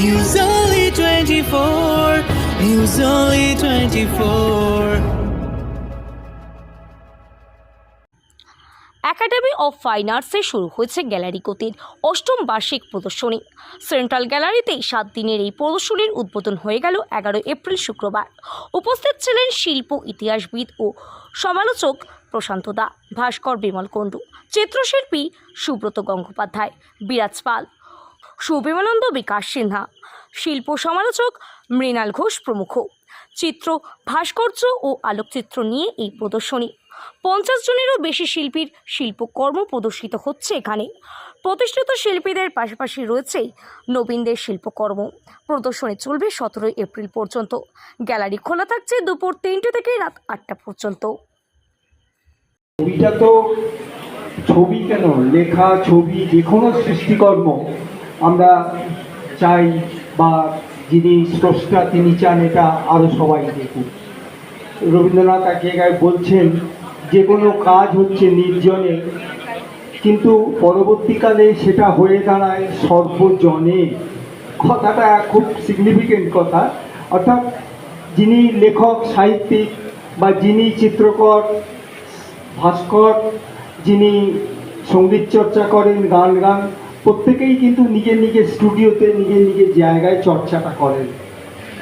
News Only 24. News Only 24. Academy of fine আর্টসে শুরু হয়েছে gallery গতির অষ্টম বার্ষিক প্রদর্শনী সেন্ট্রাল গ্যালারিতে সাত দিনের এই প্রদর্শনীর উদ্বোধন হয়ে গেল এগারো এপ্রিল শুক্রবার উপস্থিত ছিলেন শিল্প, ইতিহাসবিদ ও সমালোচক প্রশান্ত দা, ভাস্কর বিমল কুণ্ডু চিত্রশিল্পী সুব্রত গঙ্গোপাধ্যায়, বিরাজ পাল শুভবিমানন্দ বিকাশ সিনহা, শিল্প সমালোচক মৃণাল ঘোষ প্রমুখ। চিত্র, ভাস্কর্য ও আলোকচিত্র নিয়ে এই প্রদর্শনী। পঞ্চাশ জনেরও বেশি শিল্পীর শিল্পকর্ম প্রদর্শিত হচ্ছে এখানে। প্রতিষ্ঠিত শিল্পীদের পাশাপাশি রয়েছে নবীনদের শিল্পকর্ম। প্রদর্শনী চলবে সতেরোই এপ্রিল পর্যন্ত। গ্যালারি খোলা থাকছে দুপুর তিনটে থেকে রাত আটটা পর্যন্ত। ছবি কেন? লেখা, ছবি, যে কোনো সৃষ্টিকর্ম আমরা চাই বা যিনি স্রষ্টা, তিনি চান এটা আরও সবাই দেখুক। রবীন্দ্রনাথ এক জায়গায় বলছেন, যে কোনো কাজ হচ্ছে নির্জনে, কিন্তু পরবর্তীকালে সেটা হয়ে দাঁড়ায় সর্বজনে। কথাটা খুব সিগনিফিকেন্ট কথা। অর্থাৎ যিনি লেখক, সাহিত্যিক বা যিনি চিত্রকর, ভাস্কর, যিনি সংগীত চর্চা করেন, গান গান প্রত্যেকেই কিন্তু নিজের নিজের স্টুডিওতে, নিজের নিজের জায়গায় চর্চাটা করেন।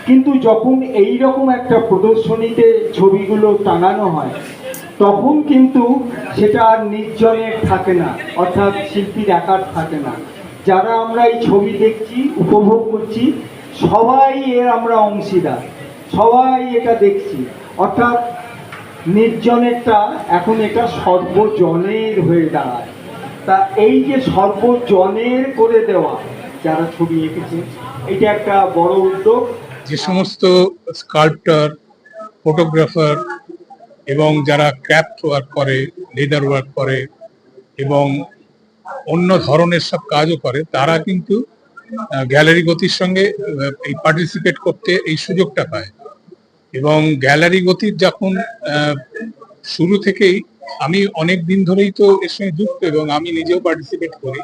কিন্তু যখন এই রকম একটা প্রদর্শনীতে ছবিগুলো টাঙানো হয়, তখন কিন্তু সেটা আর নির্জনের থাকে না, অর্থাৎ শিল্পীর একার থাকে না। যারা আমরা এই ছবি দেখছি, উপভোগ করছি, সবাই এর আমরা অংশীদার, সবাই এটা দেখছি। অর্থাৎ নির্জনেরটা এখন এটা সর্বজনের হয়ে দাঁড়ায়। তা এই যে সর্বজনের করে দেওয়া, যারা ছবি এঁকেছে, এটা একটা বড় উদ্যোগ। যে সমস্ত স্কাল্পটার ফটোগ্রাফার এবং যারা ক্রাফট ওয়ার্ক করে লেদার ওয়ার্ক করে এবং অন্য ধরনের সব কাজও করে, তারা কিন্তু গ্যালারি গতির সঙ্গে এই পার্টিসিপেট করতে এই সুযোগটা পায়। এবং গ্যালারি গতির যখন শুরু থেকেই আমি অনেক দিন ধরেই তো এর সঙ্গে যুক্ত এবং আমি নিজেও পার্টিসিপেট করি।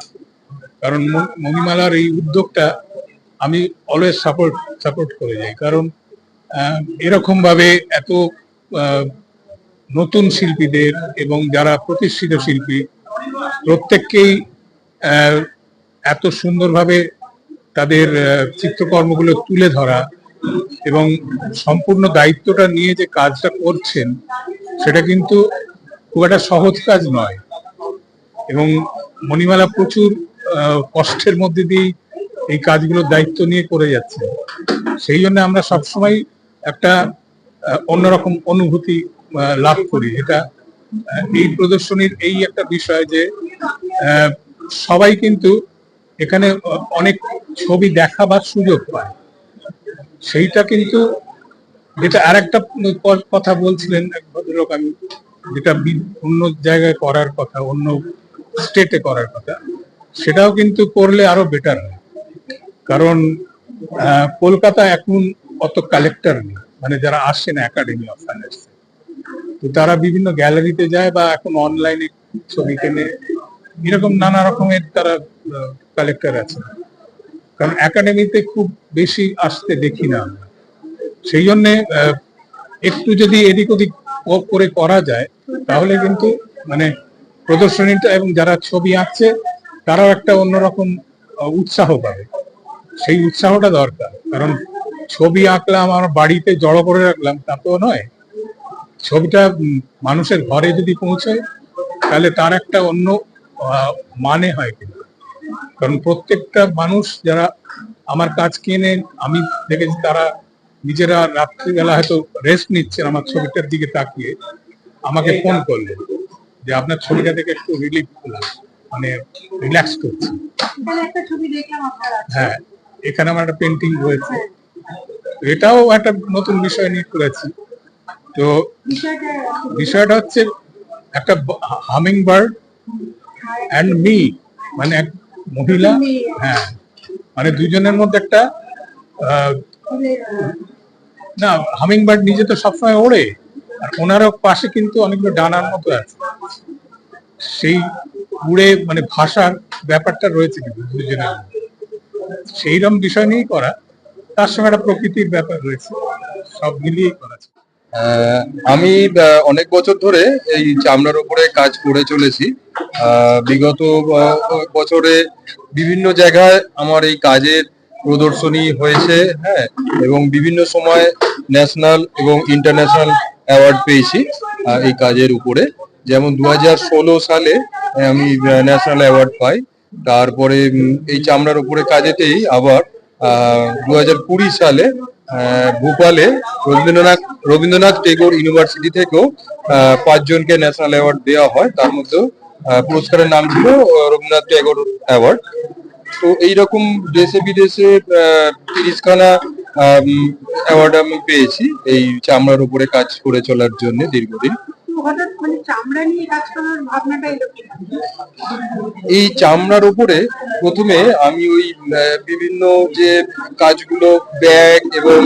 কারণ ম- মণিমালার এই উদ্যোগটা আমি অলওয়েজ সাপোর্ট সাপোর্ট করে যাই। কারণ এরকম ভাবে এত নতুন শিল্পীদের এবং যারা প্রতিষ্ঠিত শিল্পী, প্রত্যেককেই এত সুন্দরভাবে তাদের চিত্রকর্মগুলো তুলে ধরা এবং সম্পূর্ণ দায়িত্বটা নিয়ে যে কাজটা করছেন, সেটা কিন্তু খুব একটা সহজ কাজ নয়। এবং মণিমালা প্রচুর কষ্টের মধ্যে দিয়ে এই কাজগুলোর দায়িত্ব নিয়ে করে যাচ্ছে। সেই জন্য আমরা সবসময় একটা অন্যরকম অনুভূতি লাভ করি। এটা এই প্রদর্শনীর এই একটা বিষয় যে সবাই কিন্তু এখানে অনেক ছবি দেখাবার সুযোগ পায়। সেইটা কিন্তু, যেটা আর একটা কথা বলছিলেন এক ভদ্রলোক আমি যেটা অন্য জায়গায় করার কথা, অন্য স্টেটে করার কথা, সেটাও কিন্তু করলে আরও বেটার হয়। কারণ কলকাতা এখন অত কালেক্টর নেই। মানে যারা আসেন একাডেমি অফ ফাইন্যান্স তো তারা বিভিন্ন গ্যালারিতে যায় বা এখন অনলাইনে ছবি কেনে। এরকম নানা রকমের তারা কালেক্টর আছে। কারণ একাডেমিতে খুব বেশি আসতে দেখি না আমরা। সেই জন্যে একটু যদি এদিক ওদিক করে করা যায়, তাহলে কিন্তু মানে প্রদর্শনীটা এবং যারা ছবি আঁকছে, তারাও একটা অন্যরকম উৎসাহ পাবে। সেই উৎসাহটা দরকার। কারণ ছবি আঁকলাম, আমার বাড়িতে জড়ো করে রাখলাম, তা তো নয়। ছবিটা মানুষের ঘরে যদি পৌঁছায়, তাহলে তার একটা অন্য মানে হয় কিন্তু। কারণ প্রত্যেকটা মানুষ যারা আমার কাজ কিনে আমি দেখেছি তারা নিজেরা রাত্রিবেলা হয়তো রেস্ট নিচ্ছেন আমার ছবিটার দিকে তাকিয়ে। আমাকে ফোন করলেন যে আপনার ছবিটা দেখে একটু রিলিফ পেলাম মানে রিল্যাক্স করছি। হ্যাঁ এখানে আমার একটা পেন্টিং রয়েছে। এটাও একটা নতুন বিষয় নিয়ে করেছি। তো বিষয়টা হচ্ছে একটা হামিং বার্ড অ্যান্ড মি মানে এক মহিলা হ্যাঁ মানে দুজনের মধ্যে একটা না হামিং বার্ড নিজে তো সবসময় ওড়ে, আর ওনারও পাশে কিন্তু অনেকগুলো ডানার মতো আছে। সেই উড়ে মানে ভাষার ব্যাপারটা রয়েছে কিন্তু দুজনের মধ্যে। সেইরকম বিষয় নিয়েই করা, তার সঙ্গে একটা প্রকৃতির ব্যাপার রয়েছে, সব মিলিয়েই করা আমি অনেক বছর ধরে এই চামড়ার উপরে কাজ করে চলেছি। বিগত বছরে বিভিন্ন জায়গায় আমার এই কাজের প্রদর্শনী হয়েছে হ্যাঁ এবং বিভিন্ন সময় ন্যাশনাল এবং ইন্টারন্যাশনাল অ্যাওয়ার্ড পেয়েছি এই কাজের উপরে। যেমন দু হাজার ষোলো সালে আমি ন্যাশনাল অ্যাওয়ার্ড পাই, তারপরে এই চামড়ার উপরে কাজেতেই আবার দু হাজার কুড়ি সালে ভোপালে রবীন্দ্রনাথ রবীন্দ্রনাথ টেগোর ইউনিভার্সিটি থেকেও পাঁচজনকে ন্যাশনাল অ্যাওয়ার্ড দেওয়া হয়। তার মধ্যেও পুরস্কারের নাম ছিল রবীন্দ্রনাথ টেগোর অ্যাওয়ার্ড তো এইরকম দেশে বিদেশে তিরিশখানা অ্যাওয়ার্ড আমি পেয়েছি এই চামড়ার উপরে কাজ করে চলার জন্য দীর্ঘদিন? এই চামড়ার উপরে প্রথমে আমি ওই বিভিন্ন যে কাজগুলো, ব্যাগ এবং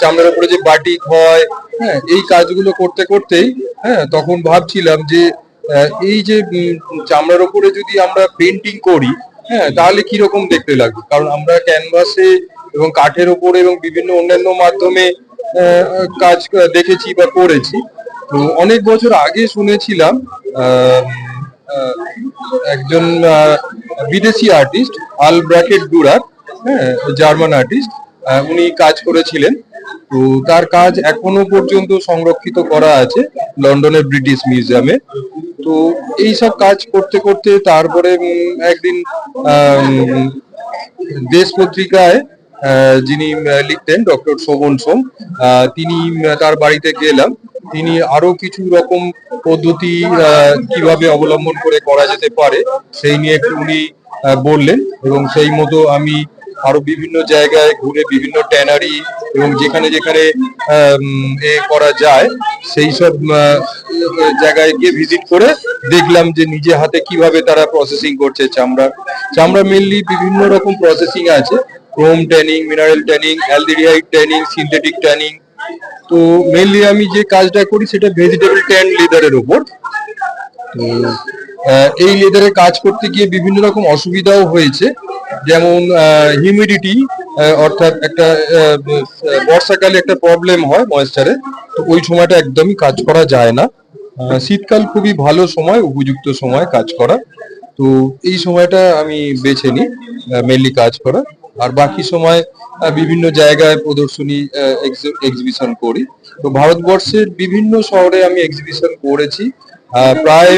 চামড়ার উপরে যে বাটিক হয় হ্যাঁ এই কাজগুলো করতে করতেই হ্যাঁ তখন ভাবছিলাম যে এই যে চামড়ার উপরে যদি আমরা পেন্টিং করি হ্যাঁ তাহলে কি রকম দেখতে লাগবে? কারণ আমরা ক্যানভাসে এবং কাঠের উপরে এবং বিভিন্ন অন্যান্য মাধ্যমে কাজ দেখেছি বা করেছি। তো অনেক বছর আগে শুনেছিলাম একজন বিদেশি আর্টিস্ট আল ব্র্যাকেট ডুরার হ্যাঁ জার্মান আর্টিস্ট উনি কাজ করেছিলেন। তো তার কাজ এখনও পর্যন্ত সংরক্ষিত করা আছে লন্ডনের ব্রিটিশ মিউজিয়ামে। তো এই সব কাজ করতে করতে তারপরে একদিন দেশ পত্রিকায় যিনি লিখতেন ডক্টর শোভন সোম তিনি তার বাড়িতে গেলাম। তিনি আরও কিছু রকম পদ্ধতি কীভাবে অবলম্বন করে করা যেতে পারে, সেই নিয়ে একটু উনি বললেন এবং সেই মতো আমি আরও বিভিন্ন জায়গায় ঘুরে বিভিন্ন ট্যানারি এবং যেখানে যেখানে এ করা যায় সেই সব জায়গায় গিয়ে ভিজিট করে দেখলাম যে নিজে হাতে কীভাবে তারা প্রসেসিং করছে চামড়া। চামড়া মেনলি বিভিন্ন রকম প্রসেসিং আছে chrome tanning mineral tanning aldehyde tanning synthetic tanning তো মেনলি আমি যে কাজটা করি সেটা ভেজিটেবল ট্যান লেদারের আহ, এই লেদারে কাজ করতে গিয়ে বিভিন্ন রকম অসুবিধাও হয়েছে। যেমন হিউমিডিটি অর্থাৎ একটা বর্ষাকালে একটা প্রবলেম হয় ময়েশ্চারে তো ওই সময়টা একদমই কাজ করা যায় না। শীতকাল খুবই ভালো সময়, উপযুক্ত সময় কাজ করা। তো এই সময়টা আমি বেছে নিই মেনলি কাজ করা। আর বাকি সময় বিভিন্ন জায়গায় প্রদর্শনী এক্সিবিশন করি। তো ভারতবর্ষের বিভিন্ন শহরে আমি এক্সিবিশন করেছি। প্রায়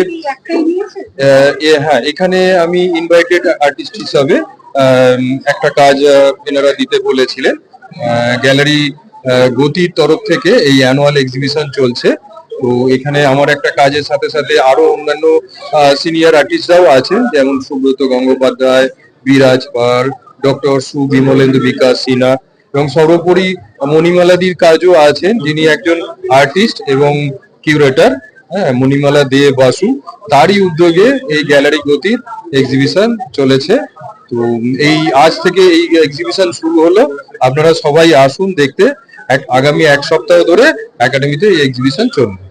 হ্যাঁ এখানে আমি ইনভাইটেড আর্টিস্ট হিসাবে একটা কাজ এনারা দিতে বলেছিলেন। গ্যালারি গতির তরফ থেকে এই অ্যানুয়াল এক্সিবিশন চলছে। তো এখানে আমার একটা কাজের সাথে সাথে আরও অন্যান্য সিনিয়র আর্টিস্টরাও আছেন যেমন সুব্রত গঙ্গোপাধ্যায় বিরাজ পাল ডক্টর সু বিমলেন্দু বিকাশ সিনহা এবং সর্বোপরি মণিমালাদির কাজও আছেন যিনি একজন আর্টিস্ট এবং কিউরেটর হ্যাঁ মণিমালা দে বাসু। তারই উদ্যোগে এই গ্যালারি গতির এক্সিবিশন চলেছে। তো এই আজ থেকে এই এক্সিবিশন শুরু হলো। আপনারা সবাই আসুন দেখতে। আগামী এক সপ্তাহ ধরে একাডেমিতে এই এক্সিবিশন চলবে।